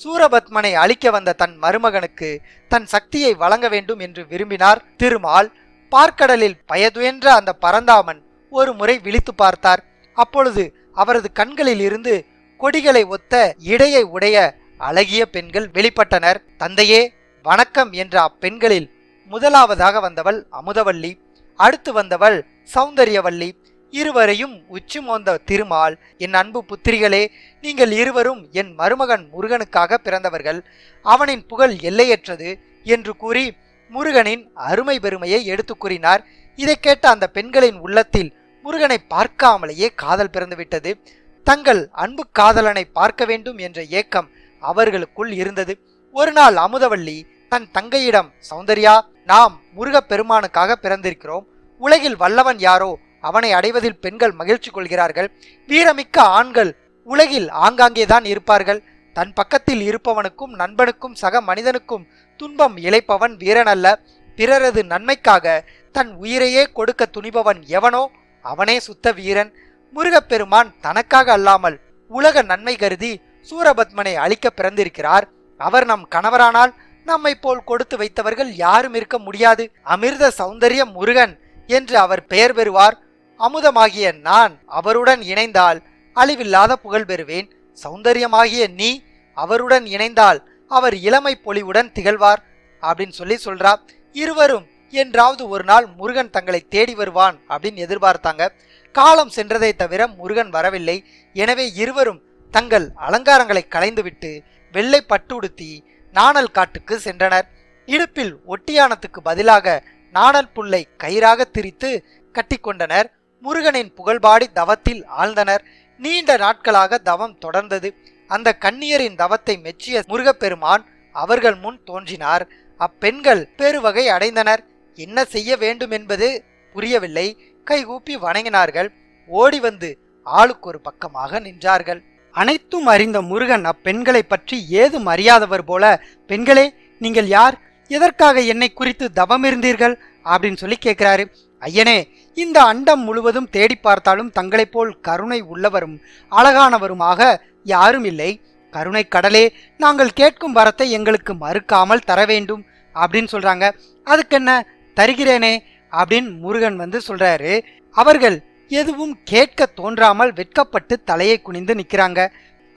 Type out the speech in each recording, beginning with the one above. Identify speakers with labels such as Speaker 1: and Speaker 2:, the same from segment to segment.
Speaker 1: சூரபத்மனை அழிக்க வந்த தன் மருமகனுக்கு தன் சக்தியை வழங்க வேண்டும் என்று விரும்பினார். திருமால் பார்க்கடலில் பயதுயன்ற அந்த பரந்தாமன் ஒரு முறை விழித்து பார்த்தார். அப்பொழுது அவரது கண்களில் இருந்து கொடிகளை ஒத்த இடையை உடைய அழகிய பெண்கள் வெளிப்பட்டனர். தந்தையே வணக்கம் என்ற அப்பெண்களில் முதலாவதாக வந்தவள் அமுதவள்ளி அடுத்து வந்தவள் சௌந்தரியவள்ளி இருவரையும் உச்சி மோந்த திருமால் என் அன்பு புத்திரிகளே நீங்கள் இருவரும் என் மருமகன் முருகனுக்காக பிறந்தவர்கள். அவனின் புகழ் எல்லையற்றது என்று கூறி முருகனின் அருமை பெருமையை எடுத்து கூறினார். இதை கேட்ட அந்த பெண்களின் உள்ளத்தில் முருகனை பார்க்காமலேயே காதல் பிறந்துவிட்டது தங்கள் அன்பு காதலனை பார்க்க வேண்டும் என்ற ஏக்கம் அவர்களுக்குள் இருந்தது. ஒரு நாள் அமுதவல்லி தன் தங்கையிடம் சௌந்தர்யா நாம் முருகப் பெருமானுக்காக பிறந்திருக்கிறோம். உலகில் வல்லவன் யாரோ அவனை அடைவதில் பெண்கள் மகிழ்ச்சி கொள்கிறார்கள். வீரமிக்க ஆண்கள் உலகில் ஆங்காங்கே தான் இருப்பார்கள். தன் பக்கத்தில் இருப்பவனுக்கும் நண்பனுக்கும் சக மனிதனுக்கும் துன்பம் இழைப்பவன் வீரனல்ல. பிறரது நன்மைக்காக தன் உயிரையே கொடுக்க துணிபவன் எவனோ அவனே சுத்த வீரன். முருகப்பெருமான் தனக்காக அல்லாமல் உலக நன்மை கருதி சூரபத்மனை அழிக்க பிறந்திருக்கிறார். அவர் நம் கணவரானால் நம்மை போல் கொடுத்து வைத்தவர்கள் யாரும் இருக்க முடியாது. அமிர்த சௌந்தரிய முருகன் என்று அவர் பெயர் பெறுவார். அமுதமாகிய நான் அவருடன் இணைந்தால் அழிவில்லாத புகழ் பெறுவேன். சௌந்தரியமாகிய நீ அவருடன் இணைந்தால் அவர் இளமை பொலிவுடன் திகழ்வார் அப்படின்னு சொல்லி சொல்றா. இருவரும் என்றாவது ஒரு நாள் முருகன் தங்களை தேடி வருவான் அப்படின்னு எதிர்பார்த்தாங்க. காலம் சென்றதை தவிர முருகன் வரவில்லை. எனவே இருவரும் தங்கள் அலங்காரங்களை களைந்துவிட்டு வெள்ளை பட்டு உடுத்தி நாணல் காட்டுக்கு சென்றனர். இடுப்பில் ஒட்டியானத்துக்கு பதிலாக நாணல் புல்லை கயிறாக திரித்து கட்டிக்கொண்டனர் முருகனின் புகழ்பாடி தவத்தில் ஆழ்ந்தனர். நீண்ட நாட்களாக தவம் தொடர்ந்தது. அந்த கன்னியரின் தவத்தை மெச்சிய முருகப்பெருமான் அவர்கள் முன் தோன்றினார். அப்பெண்கள் பெருவகை அடைந்தனர். என்ன செய்ய வேண்டும் என்பது புரியவில்லை. கைகூப்பி வணங்கினார்கள். ஓடி வந்து ஆளுக்கு ஒரு பக்கமாக நின்றார்கள். அனைத்தும் அறிந்த முருகன் அப்பெண்களை பற்றி ஏதும் அறியாதவர் போல பெண்களே நீங்கள் யார்? எதற்காக என்னை குறித்து தவம் இருந்தீர்கள் அப்படின்னு சொல்லி கேட்கிறாரு ஐயனே இந்த அண்டம் முழுவதும் தேடி பார்த்தாலும் தங்களைப் போல் கருணை உள்ளவரும் அழகானவருமாக யாரும் இல்லை கருணை கடலே நாங்கள் கேட்கும் வரத்தை எங்களுக்கு மறுக்காமல் தர வேண்டும் அப்படின்னு சொல்றாங்க. அதுக்கென்ன தருகிறேனே அப்படின்னு முருகன் வந்து சொல்றாரு. அவர்கள் எதுவும் கேட்க தோன்றாமல் வெட்கப்பட்டு தலையை குனிந்து நிற்கிறாங்க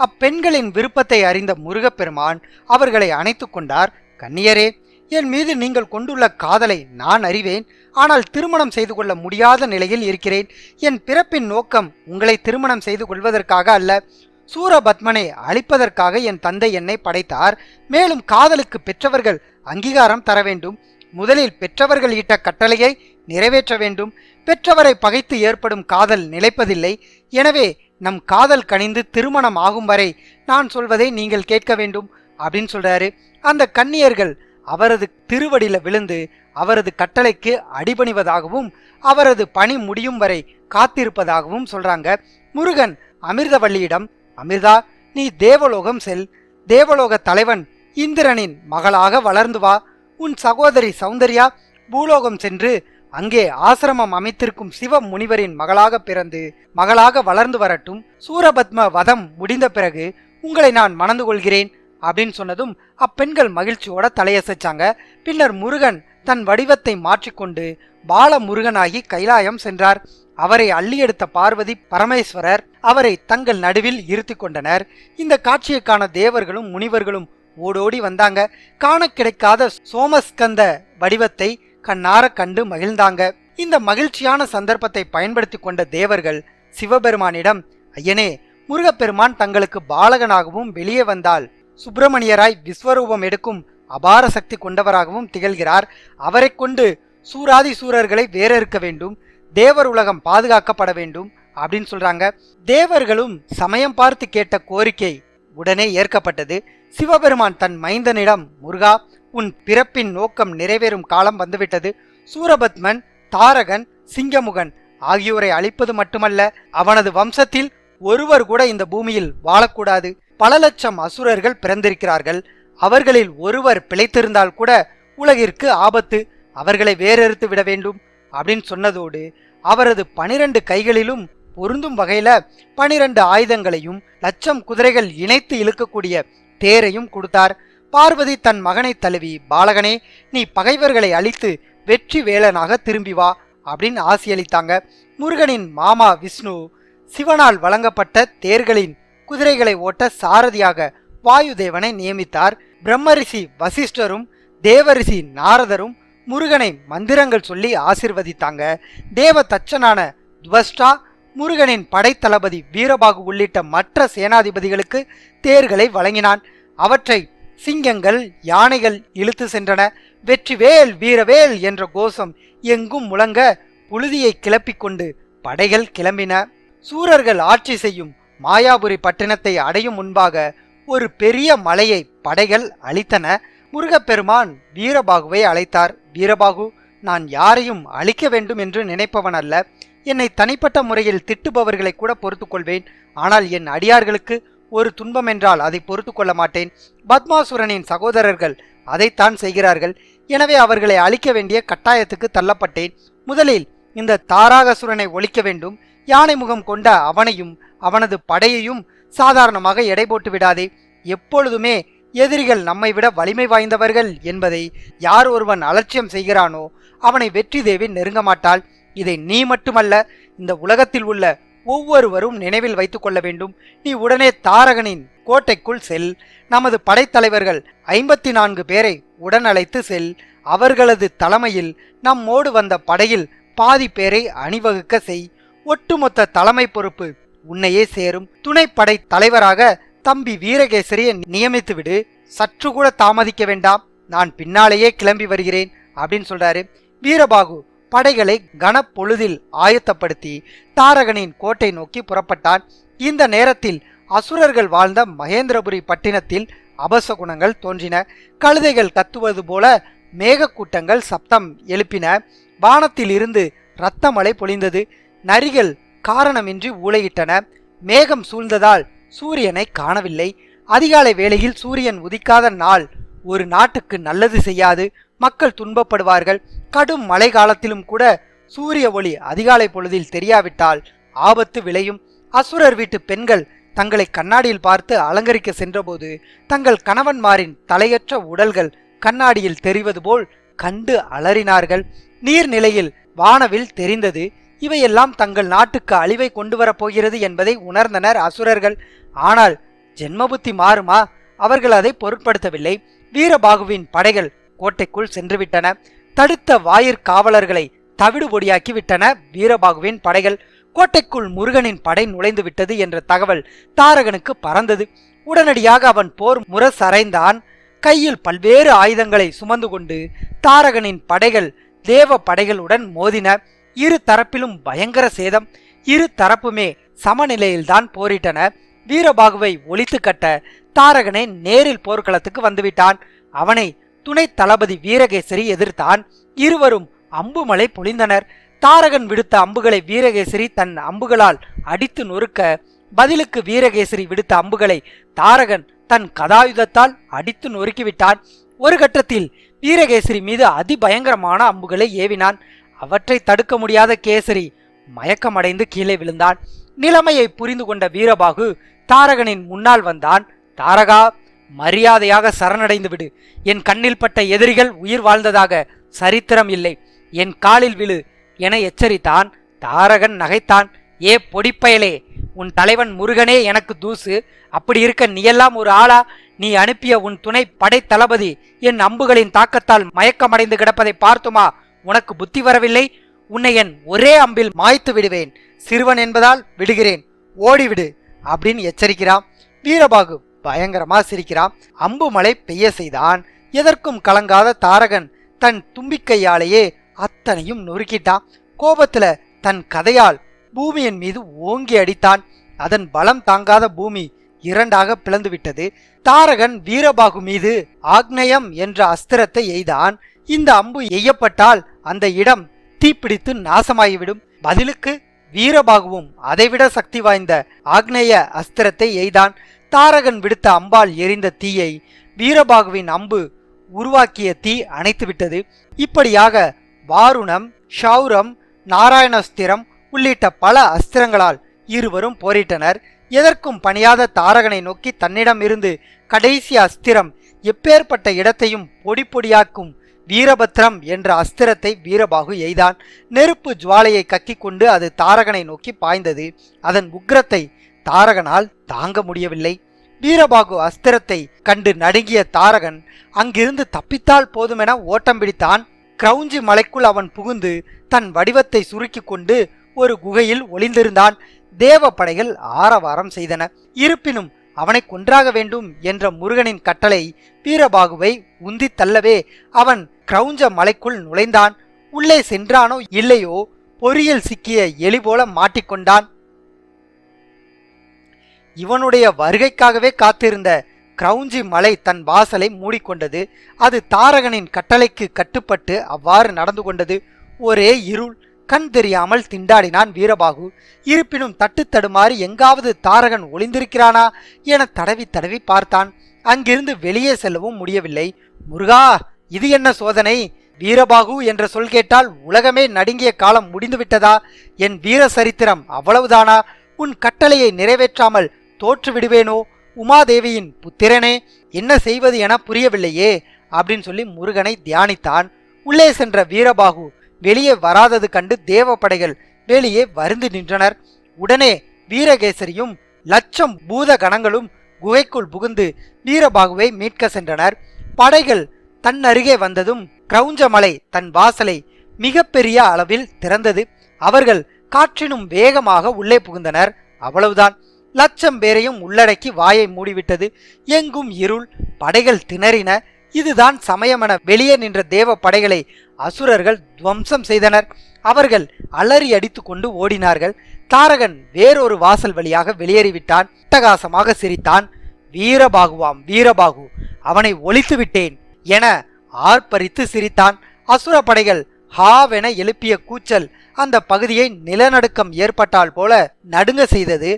Speaker 1: அப்பெண்களின் விருப்பத்தை அறிந்த முருகப்பெருமான் அவர்களை அணைத்து கொண்டார். கன்னியரே என் மீது நீங்கள் கொண்டுள்ள காதலை நான் அறிவேன். ஆனால் திருமணம் செய்து கொள்ள முடியாத நிலையில் இருக்கிறேன். என் பிறப்பின் நோக்கம் உங்களை திருமணம் செய்து கொள்வதற்காக அல்ல. சூரபத்மனை அழிப்பதற்காக என் தந்தை என்னை படைத்தார். மேலும் காதலுக்கு பெற்றவர்கள் அங்கீகாரம் தர வேண்டும். முதலில் பெற்றவர்கள் இட்ட கட்டளையை நிறைவேற்ற வேண்டும். பெற்றவரை பகைத்து ஏற்படும் காதல் நிலைப்பதில்லை. எனவே நம் காதல் கனிந்து திருமணம் ஆகும் வரை நான் சொல்வதை நீங்கள் கேட்க வேண்டும். அப்படின்னு சொல்றாரு. அந்த கன்னியர்கள் அவரது திருவடியில விழுந்து அவரது கட்டளைக்கு அடிபணிவதாகவும் அவரது பணி முடியும் வரை காத்திருப்பதாகவும் சொல்றாங்க. முருகன் அமிர்தவள்ளியிடம் அமிர்தா நீ தேவலோகம் செல். தேவலோக தலைவன் இந்திரனின் மகளாக வளர்ந்து வா. உன் சகோதரி சௌந்தர்யா பூலோகம் சென்று அங்கே ஆசிரமம் அமைத்திருக்கும் சிவ முனிவரின் மகளாக பிறந்து மகளாக வளர்ந்து வரட்டும். சூரபத்ம வதம் முடிந்த பிறகு உங்களை நான் மணந்து கொள்கிறேன். அப்படின்னு சொன்னதும் அப்பெண்கள் மகிழ்ச்சியோட தலையசைச்சாங்க. பின்னர் முருகன் தன் வடிவத்தை மாற்றிக்கொண்டு பால முருகனாகி கைலாயம் சென்றார். அவரை அள்ளி எடுத்த பார்வதி பரமேஸ்வரர் அவரை தங்கள் நடுவில் இருத்தி கொண்டனர். இந்த காட்சியை காண தேவர்களும் முனிவர்களும் ஓடோடி வந்தாங்க. காண கிடைக்காத சோமஸ்கந்த வடிவத்தை கண்ணார கண்டு மகிழ்ந்தாங்க. இந்த மகிழ்ச்சியான சந்தர்ப்பத்தை பயன்படுத்தி கொண்ட தேவர்கள் சிவபெருமானிடம் ஐயனே முருகப்பெருமான் தங்களுக்கு பாலகனாகவும் வெளியே வந்தால் சுப்பிரமணியராய் விஸ்வரூபம் எடுக்கும் அபார சக்தி கொண்டவராகவும் திகழ்கிறார். அவரை கொண்டு சூராதி சூரர்களை வேறறுக்க வேண்டும். தேவர் உலகம் பாதுகாக்கப்பட வேண்டும் அப்படின்னு சொல்றாங்க. தேவர்களும் சமயம் பார்த்து கேட்ட கோரிக்கை உடனே ஏற்கப்பட்டது. சிவபெருமான் தன் மைந்தனிடம் முருகா உன் பிறப்பின் நோக்கம் நிறைவேறும் காலம் வந்துவிட்டது. சூரபத்மன் தாரகன் சிங்கமுகன் ஆகியோரை அழிப்பது மட்டுமல்ல அவனது வம்சத்தில் ஒருவர் கூட இந்த பூமியில் வாழக்கூடாது. பல லட்சம் அசுரர்கள் பிறந்திருக்கிறார்கள். அவர்களில் ஒருவர் பிழைத்திருந்தால் கூட உலகிற்கு ஆபத்து அவர்களை வேறறுத்து விட வேண்டும் அப்படின்னு சொன்னதோடு அவரது பனிரெண்டு கைகளிலும் பொருந்தும் வகையில பனிரெண்டு ஆயுதங்களையும் லட்சம் குதிரைகள் இணைத்து இழுக்கக்கூடிய தேரையும் கொடுத்தார். பார்வதி தன் மகனை தழுவி பாலகனே நீ பகைவர்களை அழித்து வெற்றி வேலனாக திரும்பி வா அப்படின்னு ஆசியளித்தாங்க முருகனின் மாமா விஷ்ணு சிவனால் வழங்கப்பட்ட தேர்களின் குதிரைகளை ஓட்ட சாரதியாக வாயுதேவனை நியமித்தார். பிரம்மரிஷி வசிஷ்டரும் தேவரிஷி நாரதரும் முருகனை மந்திரங்கள் சொல்லி ஆசிர்வதித்தாங்க. தேவ தச்சனான துவஷ்டா முருகனின் படைத்தளபதி வீரபாகு உள்ளிட்ட மற்ற சேனாதிபதிகளுக்கு தேர்களை வழங்கினான். அவற்றை சிங்கங்கள் யானைகள் இழுத்து சென்றன. வெற்றிவேல் வீரவேல் என்ற கோஷம் எங்கும் முழங்க புழுதியை கிளப்பிக்கொண்டு படைகள் கிளம்பின. சூரர்கள் ஆட்சி செய்யும் மாயாபுரி பட்டினத்தை அடையும் முன்பாக ஒரு பெரிய மலையை படைகள் அழித்தன. முருகப்பெருமான் வீரபாகுவை அழைத்தார். வீரபாகு நான் யாரையும் அழிக்க வேண்டும் என்று நினைப்பவன் அல்ல. என்னை தனிப்பட்ட முறையில் திட்டுபவர்களை கூட பொறுத்து கொள்வேன். ஆனால் என் அடியார்களுக்கு ஒரு துன்பம் என்றால் அதை பொறுத்து கொள்ள மாட்டேன். பத்மாசுரனின் சகோதரர்கள் அதைத்தான் செய்கிறார்கள். எனவே அவர்களை அழிக்க வேண்டிய கட்டாயத்துக்கு தள்ளப்பட்டேன். முதலில் இந்த தாராகசுரனை ஒழிக்க வேண்டும். யானை முகம் கொண்ட அவனையும் அவனது படையையும் சாதாரணமாக எடை போட்டு விடாதே. எப்பொழுதுமே எதிரிகள் நம்மை விட வலிமை வாய்ந்தவர்கள் என்பதை யார் ஒருவன் அலட்சியம் செய்கிறானோ அவனை வெற்றி தேவி நெருங்க மாட்டாள். இதை நீ மட்டுமல்ல இந்த உலகத்தில் உள்ள ஒவ்வொருவரும் நினைவில் வைத்துக் கொள்ள வேண்டும். நீ உடனே தாரகனின் கோட்டைக்குள் செல். நமது படைத்தலைவர்கள் ஐம்பத்தி நான்கு பேரை உடன் அழைத்து செல். அவர்களது தலைமையில் நம்மோடு வந்த படையில் பாதி பேரை அணிவகுக்க செய். ஒட்டுமொத்த தலைமை பொறுப்பு உன்னையே சேரும். துணைப்படை தலைவராக தம்பி வீரகேசரியை நியமித்துவிடு சற்று கூட தாமதிக்க வேண்டாம். நான் பின்னாலேயே கிளம்பி வருகிறேன் அப்படின்னு சொல்றாரு. வீரபாகு படைகளை கனப்பொழுதில் ஆயத்தப்படுத்தி தாரகனின் கோட்டை நோக்கி புறப்பட்டான். இந்த நேரத்தில் அசுரர்கள் வாழ்ந்த மகேந்திரபுரி பட்டினத்தில் அபச குணங்கள் தோன்றின. கழுதைகள் கத்துவது போல மேகக்கூட்டங்கள் சப்தம் எழுப்பின. வானத்தில் இருந்து இரத்தமழை பொழிந்தது. நரிகள் காரணமின்றி ஊளையிட்டன. மேகம் சூழ்ந்ததால் சூரியனை காணவில்லை. அதிகாலை வேளையில் சூரியன் உதிக்காத நாள் ஒரு நாட்டுக்கு நல்லது செய்யாது. மக்கள் துன்பப்படுவார்கள். கடும் மழை காலத்திலும் கூட சூரிய ஒளி அதிகாலை பொழுதில் தெரியாவிட்டால் ஆபத்து விளையும். அசுரர் வீட்டு பெண்கள் தங்களை கண்ணாடியில் பார்த்து அலங்கரிக்க சென்றபோது தங்கள் கணவன்மாரின் தலையற்ற உடல்கள் கண்ணாடியில் தெரிவது போல் கண்டு அலறினார்கள். நீர்நிலையில் வானவில் தெரிந்தது இவையெல்லாம் தங்கள் நாட்டுக்கு அழிவை கொண்டு வரப்போகிறது என்பதை உணர்ந்தனர் அசுரர்கள். ஆனால் ஜென்மபுத்தி மாறுமா? அவர்கள் அதை பொருட்படுத்தவில்லை. வீரபாகுவின் படைகள் கோட்டைக்குள் சென்றுவிட்டன. தடுத்த வாயிற் காவலர்களை தவிடுபொடியாக்கி விட்டன வீரபாகுவின் படைகள். கோட்டைக்குள் முருகனின் படை நுழைந்து விட்டது என்ற தகவல் தாரகனுக்கு பறந்தது. உடனடியாக அவன் போர் முரசறைந்தான். கையில் பல்வேறு ஆயுதங்களை சுமந்து கொண்டு தாரகனின் படைகள் தேவ படைகளுடன் மோதின இரு தரப்பிலும் பயங்கர சேதம். இரு தரப்புமே சமநிலையில்தான் போரிட்டன வீரபாகுவை ஒழித்து கட்ட தாரகனை நேரில் போர்க்களத்துக்கு வந்துவிட்டான். அவனை துணை தளபதி வீரகேசரி எதிர்த்தான். இருவரும் அம்புமலை பொழிந்தனர். தாரகன் விடுத்த அம்புகளை வீரகேசரி தன் அம்புகளால் அடித்து நொறுக்க பதிலுக்கு வீரகேசரி விடுத்த அம்புகளை தாரகன் தன் கதாயுதத்தால் அடித்து நொறுக்கிவிட்டான். ஒரு கட்டத்தில் வீரகேசரி மீது அதிபயங்கரமான அம்புகளை ஏவினான். அவற்றை தடுக்க முடியாத கேசரி மயக்கமடைந்து கீழே விழுந்தான். நிலைமையை புரிந்து கொண்ட வீரபாகு தாரகனின் முன்னால் வந்தான். தாரகா மரியாதையாக சரணடைந்து விடு. என் கண்ணில் பட்ட எதிரிகள் உயிர் வாழ்ந்ததாக சரித்திரம் இல்லை. என் காலில் விழு என எச்சரித்தான். தாரகன் நகைத்தான். ஏ பொடிப்பயலே உன் தலைவன் முருகனே எனக்கு தூசு. அப்படி இருக்க நீயெல்லாம் ஒரு ஆளா? நீ அனுப்பிய உன் துணை படை தளபதி என் அம்புகளின் தாக்கத்தால் மயக்கமடைந்து கிடப்பதை பார்த்துமா? உனக்கு புத்தி வரவில்லை? உன்னை என் ஒரே அம்பில் மாய்த்து விடுவேன். சிறுவன் என்பதால் விடுகிறேன். ஓடிவிடு அப்படின்னு எச்சரிக்கிறான். வீரபாகு பயங்கரமா சிரிக்கிறான். அம்பு மழை பெய்ய செய்தான். எதற்கும் கலங்காத தாரகன் தன் தும்பிக்கையாலேயே அத்தனையும் நொறுக்கிட்டான். கோபத்துல தன் கதையால் பூமியின் மீது ஓங்கி அடித்தான். அதன் பலம் தாங்காத பூமி இரண்டாக பிளந்துவிட்டது. தாரகன் வீரபாகு மீது ஆக்னேயம் என்ற அஸ்திரத்தை எய்தான். இந்த அம்பு எய்யப்பட்டால் அந்த இடம் தீப்பிடித்து நாசமாகிவிடும். பதிலுக்கு வீரபாகுவும் அதைவிட சக்தி வாய்ந்த ஆக்னேய அஸ்திரத்தை எய்தான். தாரகன் விடுத்த அம்பால் எரிந்த தீயை வீரபாகுவின் அம்பு உருவாக்கிய தீ அணைத்துவிட்டது. இப்படியாக வாருணம் ஷௌரம் நாராயணஸ்திரம் உள்ளிட்ட பல அஸ்திரங்களால் இருவரும் போரிட்டனர். எதற்கும் பணியாத தாரகனை நோக்கி தன்னிடம் இருந்து கடைசி அஸ்திரம் எப்பேற்பட்ட இடத்தையும் பொடி பொடியாக்கும் வீரபத்ரம் என்ற அஸ்திரத்தை வீரபாகு எய்தான். நெருப்பு ஜுவாலையை கக்கிக் கொண்டு அது தாரகனை நோக்கி பாய்ந்தது. அதன் உக்கிரத்தை தாரகனால் தாங்க முடியவில்லை. வீரபாகு அஸ்திரத்தை கண்டு நடுங்கிய தாரகன் அங்கிருந்து தப்பித்தால் போதுமென ஓட்டம் பிடித்தான். கிரௌஞ்சி மலைக்குள் அவன் புகுந்து தன் வடிவத்தை சுருக்கிக் கொண்டு ஒரு குகையில் ஒளிந்திருந்தான் தேவ படைகள் ஆரவாரம் செய்தன. இருப்பினும் அவனை கொன்றாக வேண்டும் என்ற முருகனின் கட்டளை வீரபாகுவை உந்தி தள்ளவே அவன் கிரௌஞ்ச மலைக்குள் நுழைந்தான். உள்ளே சென்றானோ இல்லையோ பொறியில் சிக்கிய எலி போல மாட்டிக்கொண்டான். இவனுடைய வருகைக்காகவே காத்திருந்த கிரௌஞ்சி மலை தன் வாசலை மூடிக்கொண்டது. அது தாரகனின் கட்டளைக்கு கட்டுப்பட்டு அவ்வாறு நடந்து கொண்டது. ஒரே இருள். கண் தெரியாமல் திண்டாடினான் வீரபாகு. இருப்பினும் தட்டு தடுமாறி எங்காவது தாரகன் ஒளிந்திருக்கிறானா என தடவி தடவி பார்த்தான். அங்கிருந்து வெளியே செல்லவும் முடியவில்லை. முருகா இது என்ன சோதனை? வீரபாகு என்ற சொல் கேட்டால் உலகமே நடுங்கிய காலம் முடிந்துவிட்டதா? என் வீர சரித்திரம் அவ்வளவுதானா? உன் கட்டளையை நிறைவேற்றாமல் தோற்று விடுவேனோ உமாதேவியின் புத்திரனே என்ன செய்வது என புரியவில்லையே அப்படின்னு சொல்லி முருகனை தியானித்தான். உள்ளே சென்ற வீரபாகு வெளியே வராதது கண்டு தேவப்படைகள் வெளியே வருந்து நின்றனர். உடனே வீரகேசரியும் லட்சம் பூத கணங்களும் குகைக்குள் புகுந்து வீரபாகுவை மீட்க சென்றனர். படைகள் தன் அருகே வந்ததும் கிரௌஞ்சமலை தன் வாசலை மிகப்பெரிய அளவில் திறந்தது. அவர்கள் காற்றினும் வேகமாக உள்ளே புகுந்தனர். அவ்வளவுதான். லட்சம் பேரையும் உள்ளடக்கி வாயை மூடிவிட்டது. எங்கும் இருள் படைகள் திணறின. இதுதான் சமயமென வெளியே நின்ற தேவ படைகளை அசுரர்கள் துவம்சம் செய்தனர். அவர்கள் அலறி அடித்து கொண்டு ஓடினார்கள். தாரகன் வேறொரு வாசல் வழியாக வெளியேறிவிட்டான். அட்டகாசமாக சிரித்தான். வீரபாகுவாம் வீரபாகு அவனை ஒழித்து விட்டேன் என ஆர்ப்பரித்து சிரித்தான். அசுர படைகள் ஹாவென எழுப்பிய கூச்சல் அந்த பகுதியை நிலநடுக்கம் ஏற்பட்டால் போல நடுங்க செய்தது.